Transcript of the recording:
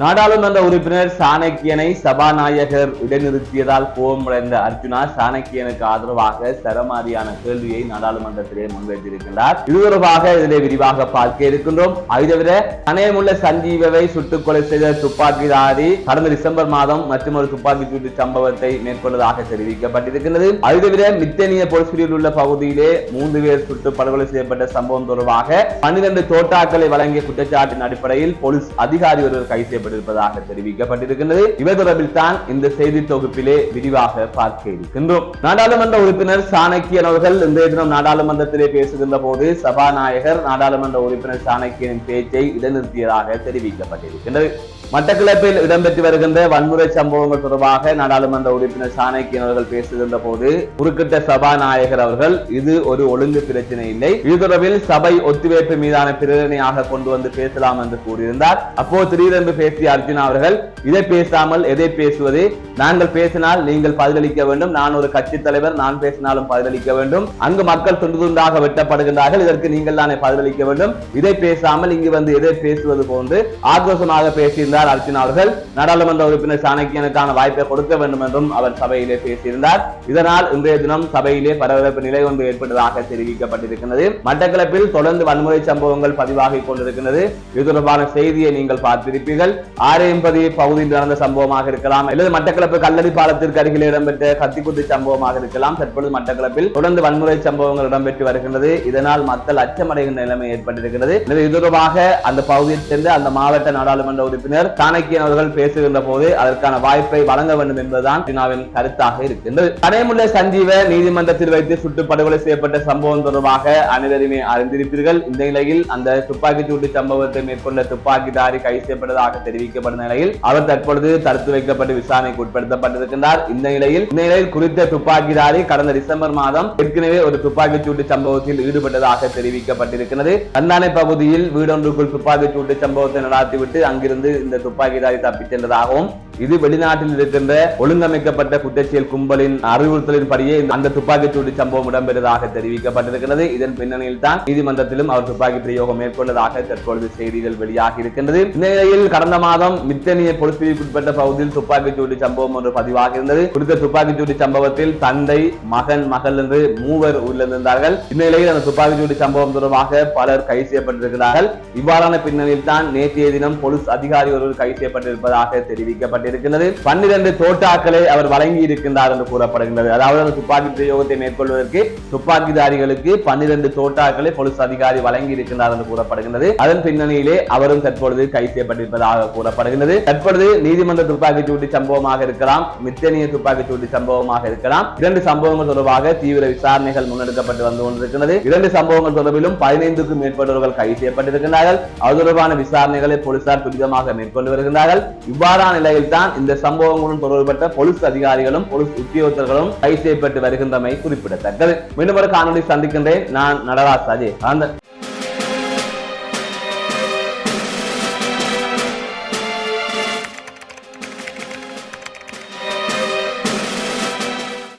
நாடாளுமன்ற உறுப்பினர் சாணக்கியனை சபாநாயகர் இடைநிறுத்தியதால் கோபமடைந்த அர்ஜுனா சாணக்கியனுக்கு ஆதரவாக சரமாரியான கேள்வியை நாடாளுமன்றத்திலே முன்வைத்திருக்கின்றார். இது தொடர்பாக இதிலே விரிவாக பார்க்க இருக்கின்றோம். அதை தவிர கணையமுள்ள சஞ்சீவவை சுட்டுக் கொலை செய்த துப்பாக்கிதாரி கடந்த டிசம்பர் மாதம் மற்றும் ஒரு துப்பாக்கி சூட்டு சம்பவத்தை மேற்கொண்டதாக தெரிவிக்கப்பட்டிருக்கிறது அது தவிர மித்தனிய போலீஸ் பிரிவில் உள்ள பகுதியிலே மூன்று பேர் சுட்டு படுகொலை செய்யப்பட்ட சம்பவம் தொடர்பாக பன்னிரண்டு தோட்டாக்களை வழங்கிய குற்றச்சாட்டின் அடிப்படையில் போலீஸ் அதிகாரி ஒருவர் கைது செய்யப்பட்டிருப்பதாக தெரிவிக்கப்பட்டிருக்கின்றது. இவர் தொடர்பில் தான் இந்த செய்தி தொகுப்பிலே விரிவாக பார்க்க இருக்கின்றோம். நாடாளுமன்ற உறுப்பினர் சாணக்கியன் அவர்கள் இன்றைய தினம் நாடாளுமன்றத்திலே பேசுகின்ற போது சபாநாயகர் நாடாளுமன்ற உறுப்பினர் சாணக்கியனின் பேச்சை இடைநிறுத்தியதாக தெரிவிக்கப்பட்டிருக்கின்றது. மட்டக்கிழப்பில் இடம்பெற்று வருகின்ற வன்முறை சம்பவங்கள் தொடர்பாக நாடாளுமன்ற உறுப்பினர் சாணக்கியன் அவர்கள் பேசுகின்ற போது குறுக்கிட்ட சபாநாயகர் அவர்கள் இது ஒரு ஒழுங்கு பிரச்சனை இல்லை. இது தொடர்பில் சபை ஒத்திவைப்பு மீதான பிரேரணையாக கொண்டு வந்து பேசலாம் என்று கூறியிருந்தார். அப்போ திடீரென்று பேசிய அர்ஜுனா அவர்கள் இதை பேசாமல் எதை பேசுவது? நாங்கள் பேசினால் நீங்கள் பதிலளிக்க வேண்டும். நான் ஒரு கட்சி தலைவர் நான் பேசினாலும் பதிலளிக்க வேண்டும். அங்கு மக்கள் துண்டு துண்டாக வெட்டப்படுகின்றார்கள். இதற்கு நீங்கள் தானே பதிலளிக்க வேண்டும். இதை பேசாமல் இங்கு வந்து எதை பேசுவது போன்று ஆக்ரோஷமாக பேசியிருந்தார் அர்ஜுனா அவர்கள் நாடாளுமன்ற உறுப்பினர் சாணக்கியனுக்கான வாய்ப்பை கொடுக்க வேண்டும் என்றும் அவர் சபையிலே பேசியிருந்தார். இதனால் இன்றைய தினம் சபையிலே பரபரப்பு நிலை ஒன்று ஏற்பட்டதாக தெரிவிக்கப்பட்டிருக்கிறது. மட்டக்களப்பில் தொடர்ந்து வன்முறை சம்பவங்கள் பதிவாகிக் கொண்டிருக்கிறது. இது தொடர்பான செய்தியை நீங்கள் பார்த்திருப்பீர்கள். ஆரையம்பதி பகுதியில் நடந்த சம்பவமாக இருக்கலாம். அல்லது மட்டக்களப்பு கல்லடி பாலத்திற்கு அருகில் இடம்பெற்ற கத்திக்குத்து சம்பவமாக இருக்கலாம். தற்பொழுது மட்டக்களப்பில் தொடர்ந்து வன்முறை சம்பவங்கள் இடம்பெற்று வருகின்றது. இதனால் மக்கள் அச்சமடைகின்ற நிலைமை ஏற்பட்டிருக்கிறது. இது தொடர்பாக அந்த பகுதியைச் சேர்ந்த அந்த மாவட்ட நாடாளுமன்ற உறுப்பினர் சாணக்கியன் அவர்கள் பேசுகின்ற போது அதற்கான வாய்ப்பை வழங்க வேண்டும் என்பதுதான் சீனாவின் கருத்தாக இருக்கின்றது கனைமுள்ள சஞ்சீவ நீதிமன்றத்தில் வைத்து சுட்டு படுகொலை செய்யப்பட்ட சம்பவம் தொடர்பாக அனைவருமே அறிந்திருப்பீர்கள். இந்த நிலையில் அந்த துப்பாக்கி சூட்டு சம்பவத்தை மேற்கொண்ட துப்பாக்கிதாரி கைது செய்யப்பட்டதாக தெரிவிக்கப்பட்ட நிலையில் அவர் தற்பொழுது தடுத்து வைக்கப்பட்டு விசாரணைக்கு உட்படுத்தப்பட்டிருக்கின்றார். இந்த நிலையில் இந்த நிலையில் குறித்த துப்பாக்கிதாரி கடந்த டிசம்பர் மாதம் ஏற்கனவே ஒரு துப்பாக்கி சூட்டு சம்பவத்தில் ஈடுபட்டதாக தெரிவிக்கப்பட்டிருக்கிறது. அந்தானை பகுதியில் வீடொன்றுக்குள் துப்பாக்கி சூட்டு சம்பவத்தை நடாத்திவிட்டு அங்கிருந்து இந்த துப்பாக்கிதாரி தப்பிச் சென்றதாகவும் இது வெளிநாட்டில் இருக்கின்ற ஒழுங்கமைக்கப்பட்ட குற்றச்செயல் கும்பலின் அறிவுறுத்தலின்படியே இந்த- அந்த துப்பாக்கிச்சூடு சம்பவம் இடம்பெற்றதாக தெரிவிக்கப்பட்டிருக்கிறது. இதன் பின்னணியில் தான் நீதிமன்றத்திலும் அவர் துப்பாக்கி பிரயோகம் மேற்கொண்டதாக தற்பொழுது செய்திகள் வெளியாகி இருக்கின்றது. இந்த நிலையில் கடந்த மாதம் மித்தனிய பொலிஸ் பிரிவுக்குட்பட்ட பகுதியில் துப்பாக்கிச்சூடு சம்பவம் ஒன்று பதிவாக இருந்தது குறித்த துப்பாக்கிச்சூடு சம்பவத்தில் தந்தை மகன் மகள் என்று மூவர் உயிரிழந்திருந்தார்கள். இந்த நிலையில் அந்த துப்பாக்கிச்சூடு சம்பவம் தொடர்பாக பலர் கைது செய்யப்பட்டிருக்கிறார்கள். இவ்வாறான பின்னணியில் தான் நேற்றைய தினம் போலீஸ் அதிகாரி ஒருவர் கைது செய்யப்பட்டிருப்பதாக தெரிவிக்கப்பட்டது தெரிவிக்கப்பட்டிருக்கிறது பன்னிரண்டு தோட்டாக்களை அவர் வழங்கி இருக்கின்றார் என்று கூறப்படுகின்றது. அதாவது அந்த துப்பாக்கி பிரயோகத்தை மேற்கொள்வதற்கு துப்பாக்கிதாரிகளுக்கு பன்னிரண்டு தோட்டாக்களை போலீஸ் அதிகாரி வழங்கி இருக்கின்றார் என்று கூறப்படுகின்றது. அதன் பின்னணியிலே அவரும் தற்பொழுது கைது செய்யப்பட்டிருப்பதாக கூறப்படுகின்றது. தற்பொழுது நீதிமன்ற துப்பாக்கி சூட்டு சம்பவமாக இருக்கலாம் மித்தனிய துப்பாக்கி சூட்டு சம்பவமாக இருக்கலாம். இரண்டு சம்பவங்கள் தொடர்பாக தீவிர விசாரணைகள் முன்னெடுக்கப்பட்டு வந்து கொண்டிருக்கிறது இரண்டு சம்பவங்கள் தொடர்பிலும் பதினைந்துக்கும் மேற்பட்டவர்கள் கைது செய்யப்பட்டிருக்கிறார்கள் அது தொடர்பான விசாரணைகளை போலீசார் துரிதமாக மேற்கொண்டு வருகின்றார்கள். இவ்வாறான நிலையில் தான் இந்த சம்பவங்களுடன் தொடர்பட்ட போலீஸ் அதிகாரிகளும் போலீஸ் உத்தியோகத்தர்களும் கைது செய்யப்பட்டு வருகின்றமை குறிப்பிடத்தக்கது. மீண்டும் ஒரு காணொலி சந்திக்கின்றேன். நான் நடராஜ் அஜய்